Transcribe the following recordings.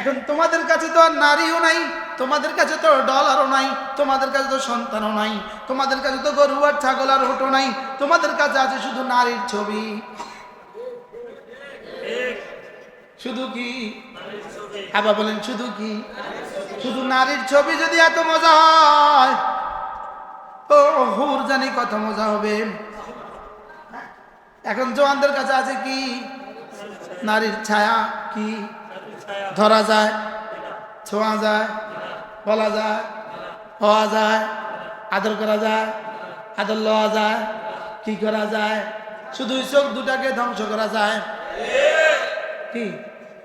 এখন তোমাদের কাছে তো আর নারীও নাই, তোমাদের কাছে তো ডলারও নাই, তোমাদের কাছে তো সন্তানও নাই, তোমাদের কাছে তো গরু আর ছাগল আর ওটো নাই, তোমাদের কাছে আছে শুধু নারীর ছবি। শুধু কি? আবার বলেন, শুধু কি? শুধু নারীর ছবি যদি এত মজা হয়, ও হুর জানি কত মজা হবে। এখন জওয়ানদের কাছে আছে কি? নারীর ছায়া কি? ধরা যায়, ছোঁয়া যায়, বলা যায়, হওয়া যায়, আদর করা যায়, আদর লওয়া যায়, কি করা যায়? শুধু চোখ দুটাকে ধ্বংস করা যায়। কি?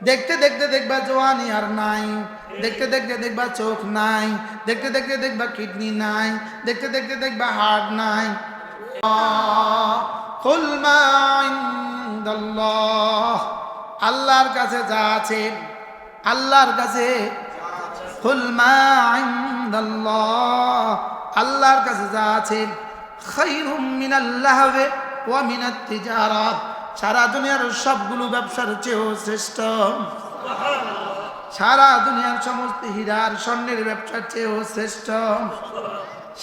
দেখতে দেখতে দেখবা জোয়ানি আর নাই। দেখতে দেখতে দেখবা চোখ নাই। দেখতে দেখতে দেখবা কিডনি নাই। দেখতে দেখতে দেখবা হার্ট নাই। আল্লাহর কাছে যা আছে আল্লাহর কাছে আল্লাহর কাছে যা আছে খায়রুম মিনাল্লাহবে ওয়া মিনাত তিজারাত সারা দুনিয়ার সবগুলো ব্যবসার চেয়েও শ্রেষ্ঠ। সারা দুনিয়ার সমস্ত হীরার স্বর্ণের ব্যবসার চেয়েও শ্রেষ্ঠ।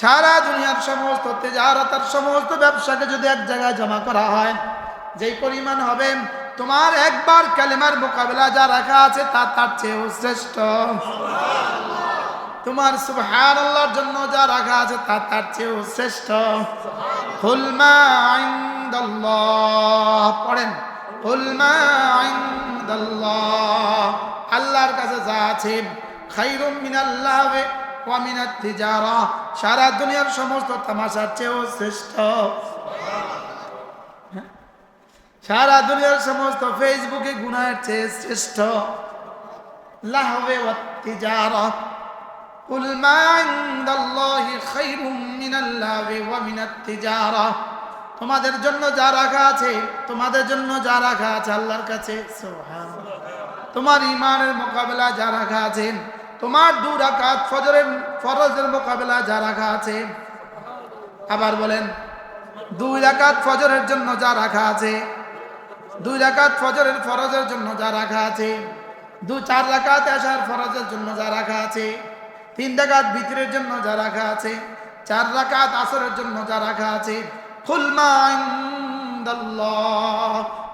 সারা দুনিয়ার সমস্ত তেজারতার সমস্ত ব্যবসাকে যদি এক জায়গায় জমা করা হয়, যেই পরিমাণ হবে তোমার একবার কালেমার মোকাবেলা যা রাখা আছে তা তার চেয়েও শ্রেষ্ঠ। তোমার সুবহান জন্য যা রাখা আছে তা তার চেয়েও শ্রেষ্ঠ। হুলমা ইনদাল্লাহ। পড়েন হুলমা ইনদাল্লাহ। আল্লাহর কাছে যা আছে, খাইরুম মিনাল্লাহ ওয়া মিনাত তিজারা। সারা দুনিয়ার সমস্ত তামাশার চেয়েও শ্রেষ্ঠ। সারা দুনিয়ার সমস্ত ফেসবুকে গুনাহের চেয়ে শ্রেষ্ঠ লাহবে ওয়া তিজারা قل ما عند الله خير من اللهو ومن التجارة তোমাদের জন্য যা রাখা আছে তোমাদের জন্য যা রাখা আছে আল্লাহর কাছে সুবহানাল্লাহ। তোমার ইমানের মোকাবেলা যা রাখা আছে তোমার দু রাকাত ফজরের ফরজের মোকাবেলা যা রাখা আছে আবার বলেন দুই রাকাত ফজরের জন্য যা রাখা আছে দুই রাকাত ফজরের ফরজের জন্য যা রাখা আছে, দু চার রাকাত আসার ফরজের জন্য যা রাখা আছে, তিন রাকাত বিতরের জন্য যা রাখা আছে, চার রাকাত আসরের জন্য যা রাখা আছে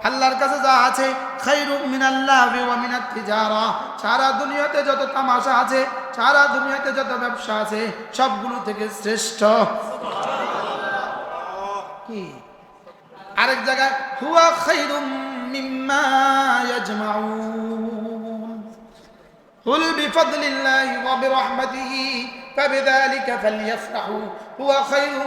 আল্লাহর কাছে যা আছে সারা দুনিয়াতে যত তামাশা আছে, সারা দুনিয়াতে যত ব্যবসা আছে, সবগুলো থেকে শ্রেষ্ঠ। কি? আরেক জায়গায় হুয়া খাইরুম মিম্মা ইয়াজমাউন قل بفضل الله وبرحمته فبذلك فليفرحوا هو خير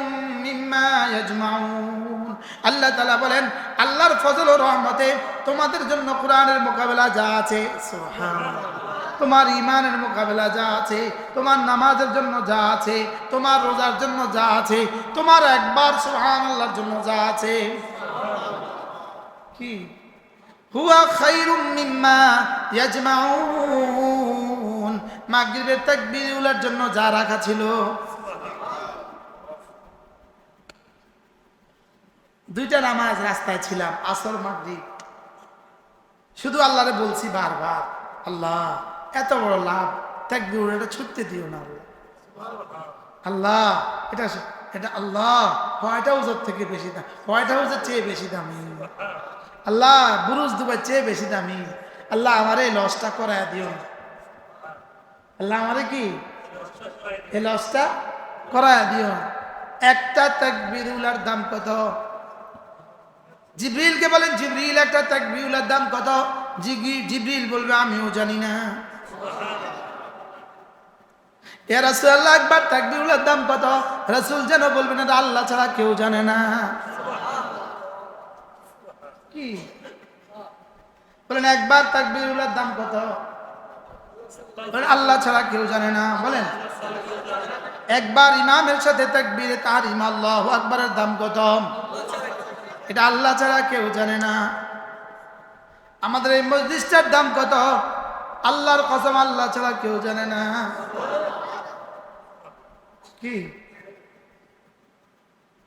مما يجمعون আল্লাহ তালা বলেন আল্লাহর ফজল ও রহমতে তোমাদের জন্য কোরআনের মোকাবেলা যা আছে সুবহানাল্লাহ। তোমার ইমানের মোকাবেলা যা আছে তোমার নামাজের জন্য যা আছে তোমার রোজার জন্য যা আছে তোমার একবার সুহান আল্লাহর জন্য যা আছে কি? হুয়া খাইরুম মিম্মা ইয়াজমাউন। মাগরিবের তাকবীরুলের জন্য যা রাখা ছিল। দুইটা নামাজ রাস্তায় ছিলাম, আসর, মাগরিব। শুধু আল্লাহরে বলছি বারবার, আল্লাহ, এত বড় লাভ, তাকবীর এটা ছুটতে দিও না। আল্লাহ, এটা এটা আল্লাহ, হোয়াইট হাউসের থেকে বেশি দাম হোয়াইট হাউসের চেয়ে বেশি দামি। আল্লাহ, বুরুজ দুবার চেয়ে বেশি দামি। আল্লাহ আমার এই লসটা করায় দিও। আল্লাহ আমারে কি? এই লসটা করায় দিও। না। একটা তাকবিরুলার দাম কত? জিব্রিলকে বলেন, জিব্রিল, একটা তাকবিরুলার দাম কত? জিব্রিল বলবে, আমিও জানি না। এ রাসূলুল্লাহ একবার তাকবিরুলার দাম কত? রাসূল যেন বলবেন, এটা আল্লাহ ছাড়া কেউ জানে না। কি? বলেন একবার তাকবিরুল্লাহর দাম কত? আল্লাহ ছাড়া কেউ জানে না বলেন। একবার ইমামের সাথে তাকবীরে তার ইমাল্লাহ আকবরের দাম কত? এটা আল্লাহ ছাড়া কেউ জানে না। আমাদের এই মসজিদটার দাম কত? আল্লাহর কসম আল্লাহ ছাড়া কেউ জানে না। কি?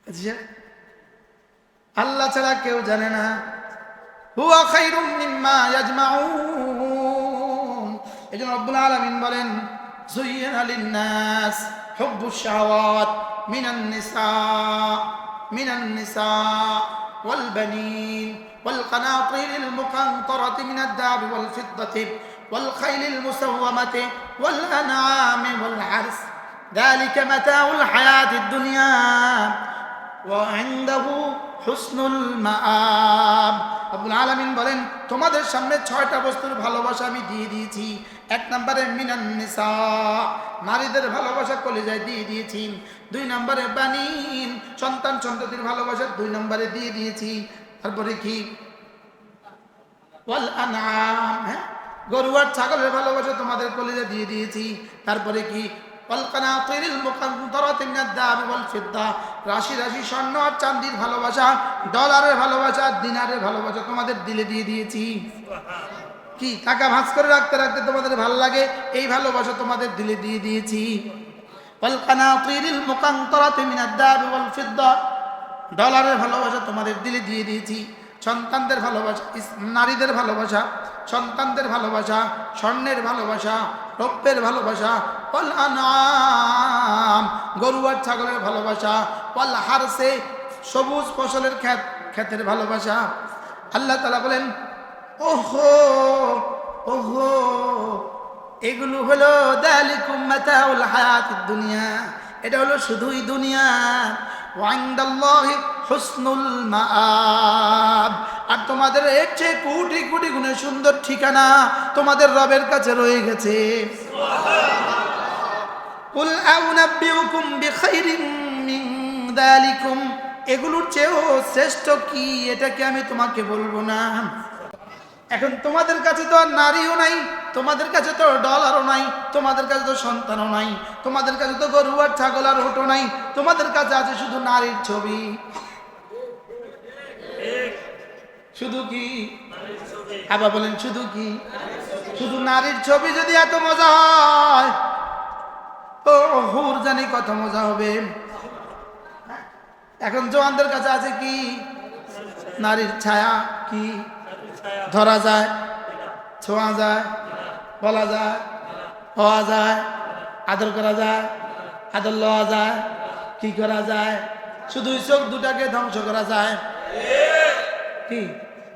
আচ্ছা, আল্লাহ ছাড়া কেউ জানে না। হুয়া খাইরুম মিম্মা ইয়াজমাউন এই জন্য রব্বুল আলমিন বলেন زين للناس حب الشهوات من النساء من النساء والبنين والقناطير المقنطرة من الذهب والفضة والخيل المسومة والأنعام والحرث ذلك متاع الحياة الدنيا وعنده হুসনুল মাআব। আব্বুল আলামিন বলেন, তোমাদের সামনে ছয়টা বস্তুর ভালোবাসা আমি দিয়ে দিয়েছি। এক নম্বরে মিনান নিসা, নারীদের ভালোবাসা কলেজায় দিয়ে দিয়েছি। দুই নম্বরে বানিন, সন্তান সন্ততির ভালোবাসা দুই নম্বরে দিয়ে দিয়েছি। তারপরে কি? হ্যাঁ? গরু আর ছাগলের ভালোবাসা তোমাদের কলেজে দিয়ে দিয়েছি। তারপরে কি? والقناطير المقنطرة من الذهب والفضة রাশি রাশি স্বর্ণ আর চান্দির ভালোবাসা ডলারের ভালোবাসা দিনারের ভালোবাসা তোমাদের দিলে দিয়ে দিয়েছি কি টাকা ভাঁজ করে রাখতে রাখতে তোমাদের ভালো লাগে এই ভালোবাসা তোমাদের দিলে দিয়ে দিয়েছি والقناطير المقنطرة من الذهب والفضة ডলারের ভালোবাসা তোমাদের দিলে দিয়ে দিয়েছি সন্তানদের ভালোবাসা ইস- নারীদের ভালোবাসা সন্তানদের ভালোবাসা স্বর্ণের ভালোবাসা রৌপ্যের ভালোবাসা পল আনাম গরু আর ছাগলের ভালোবাসা পল হারসে, সবুজ ফসলের ক্ষেত, ক্ষেতের ভালোবাসা। আল্লাহ তালা বলেন, ওহো ওহো, এগুলো হলো দুনিয়া, এটা হলো শুধুই দুনিয়া। ওয়াইন্দাল্লাহি হুসনুল মাআব। আর তোমাদের এর চেয়ে কোটি কোটি গুণে সুন্দর ঠিকানা তোমাদের রবের কাছে রয়ে গেছে। কুল আউনাব্বিউকুম বিখাইরিন মিন যালিকুম এগুলোর চেয়েও শ্রেষ্ঠ কি এটাকে আমি তোমাকে বলব না। এখন তোমাদের কাছে তো আর নারীও নাই, তোমাদের কাছে তো ডলারও নাই, তোমাদের কাছে তো সন্তানও নাই, তোমাদের কাছে তো গরু আর ছাগল আর হোটো নাই, তোমাদের কাছে আছে শুধু নারীর ছবি। শুধু কি? আবার বলেন, শুধু কি? শুধু নারীর ছবি যদি এত মজা হয়, ও হুর জানি কত মজা হবে। এখন জওয়ানদের কাছে আছে কি? নারীর ছায়া কি? ধরা যায়, ছোঁয়া যায়, বলা যায়, হওয়া যায়, আদর করা যায়, আদর লওয়া যায়, কি করা যায়? শুধু চোখ দুটাকে ধ্বংস করা যায়। কি?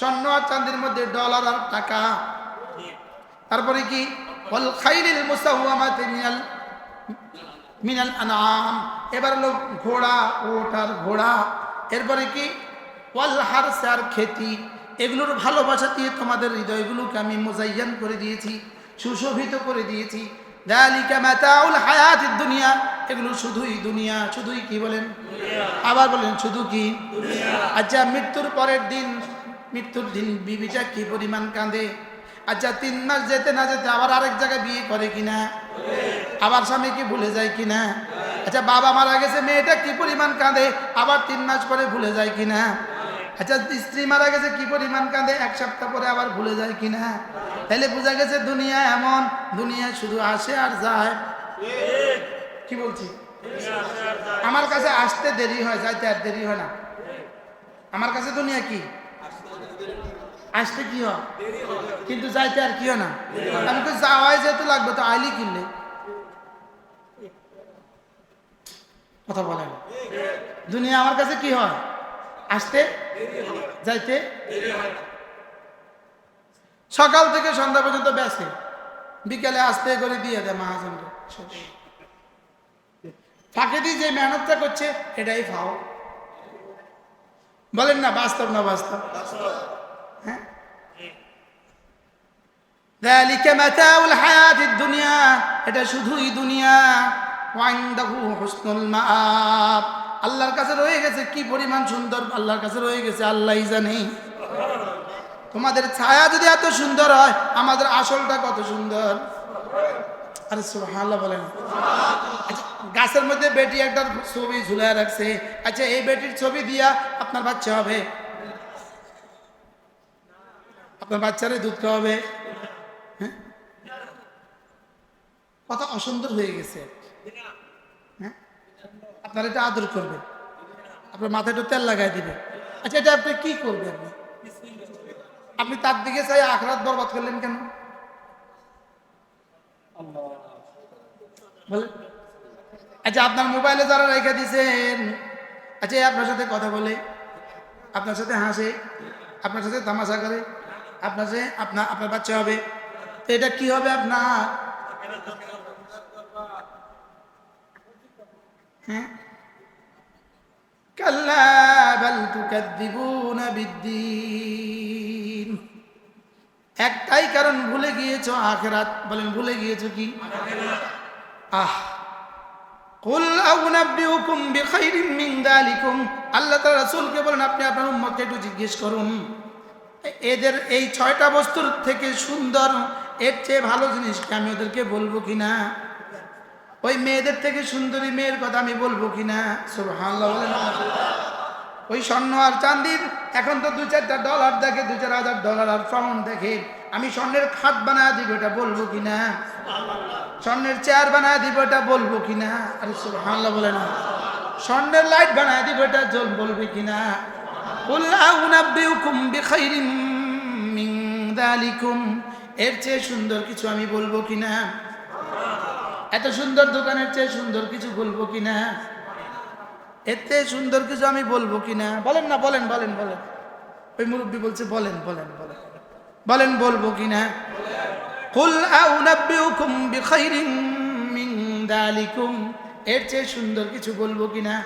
চন্ন আর চান্দির মধ্যে ডলার আর টাকা। তারপরে কি? বল খাইলিল মুসাওয়ামাতি মিনাল মিনাল আনাম এবার লোক ঘোড়া, উট আর ঘোড়া। এরপরে কি? ওয়াল হারস আর খেতি। এগুলোর ভালোবাসা দিয়ে তোমাদের হৃদয়গুলোকে আমি মোজাইয়ান করে দিয়েছি, সুশোভিত করে দিয়েছি। দালিকা মাতাউল হায়াতিদ দুনিয়া। এগুলো শুধুই দুনিয়া, শুধুই কি বলেন? আবার বলেন, শুধু কি? আচ্ছা মৃত্যুর পরের দিন মৃত্যুর দিন বিবিটা কি পরিমাণ কাঁদে? আচ্ছা তিন মাস যেতে না যেতে আবার আরেক জায়গায় বিয়ে করে কিনা? আবার স্বামীকে ভুলে যায় কিনা? আচ্ছা বাবা মারা গেছে, মেয়েটা কি পরিমাণ কাঁদে? আবার তিন মাস পরে ভুলে যায় কিনা? আচ্ছা স্ত্রী মারা গেছে, কি পরিমাণ কাঁদে? এক সপ্তাহ পরে আবার ভুলে যায় কিনা? তাহলে বোঝা গেছে দুনিয়া এমন, দুনিয়া শুধু আসে আর যায়। কি বলছি? আমার কাছে আসতে দেরি হয়, যাইতে আর দেরি হয় না। আমার কাছে দুনিয়া কি? আসতে কি হয়? কিন্তু যাইতে আর কি হয় না? আমি তো যাওয়াই যেতে লাগবে তো আইলি কিনলে? কথা বলেন। দুনিয়া আমার কাছে কি হয়? আসতে যাইতে? সকাল থেকে সন্ধ্যা পর্যন্ত বেসে বিকেলে আসতে করে দিয়ে দেয় মহাজনকে। ফাঁকে দিয়ে যে মেহনতটা করছে এটাই ফাও। বলেন না, বাস্তব না বাস্তব? হ্যাঁ? দুনিয়া এটা শুধুই দুনিয়া। আল্লাহর কাছে রয়ে গেছে কি পরিমাণ সুন্দর? আল্লাহর কাছে রয়ে গেছে আল্লাহ জানে। তোমাদের ছায়া যদি এত সুন্দর হয়, আমাদের আসলটা কত সুন্দর? আরে সুবহানাল্লাহ বলেন। আচ্ছা গাছের মধ্যে বেটি একটা ছবি ঝুলায় রাখছে। আচ্ছা এই বেটির ছবি দিয়া আপনার বাচ্চা হবে। আপনার বাচ্চারে দুধ খাওয়াবে। হ্যাঁ? কত অসুন্দর হয়ে গেছে। হ্যাঁ? আপনার এটা আদর করবে। আপনার মাথায় একটু তেল লাগাই দিবে। আচ্ছা এটা আপনি কি করবে আপনি আপনি তার দিকে চাই আখরাত বরবাদ করলেন কেন? আচ্ছা আপনার মোবাইলে যারা রেখে দিছেন আচ্ছা আপনার সাথে কথা বলে, আপনার সাথে হাসে, আপনার সাথে তামাশা করে, আপনার সাথে আপনার আপনার বাচ্চা হবে, তো এটা কি হবে আপনার? হ্যাঁ? কাল্লা বাল তুকাদ্দিবুনা বিদ্দিন একটাই কারণ ভুলে গিয়েছো আখেরাত। বলেন, ভুলে গিয়েছো কি? আহ। আল্লাহ বলেন, আপনি আপনার একটু জিজ্ঞেস করুন। এদের এই ছয়টা বস্তুর থেকে সুন্দর, এর চেয়ে ভালো আমি ওদেরকে বলব কিনা? ওই মেয়েদের থেকে সুন্দরী মেয়ের কথা আমি বলব সুবহানাল্লাহ, বলেন। ওই স্বর্ণ আর চান্দির এখন তো দু চারটা ডলার দেখে, দু চার হাজার ডলার আর পাউন্ড দেখে। আমি স্বর্ণের খাট বানায় দিব, এটা বলব কিনা স্বর্ণের চেয়ার বানায় দিব, এটা বলব কিনা আরে বলে না। স্বর্ণের লাইট বানায় দিব, এটা জল বলবে কিনা এর চেয়ে সুন্দর কিছু আমি বলব কিনা এত সুন্দর দোকানের চেয়ে সুন্দর কিছু বলব কিনা এতে সুন্দর কিছু আমি বলব কিনা? বলেন না, বলেন বলেন বলেন। ওই মুরব্বী বলছে, বলেন বলেন বলেন। বলেন, বলব কিনা? কুল আউনাব্বিউকুম বিখাইরিম মিন দালিকুম। এর চেয়ে সুন্দর কিছু বলব কিনা?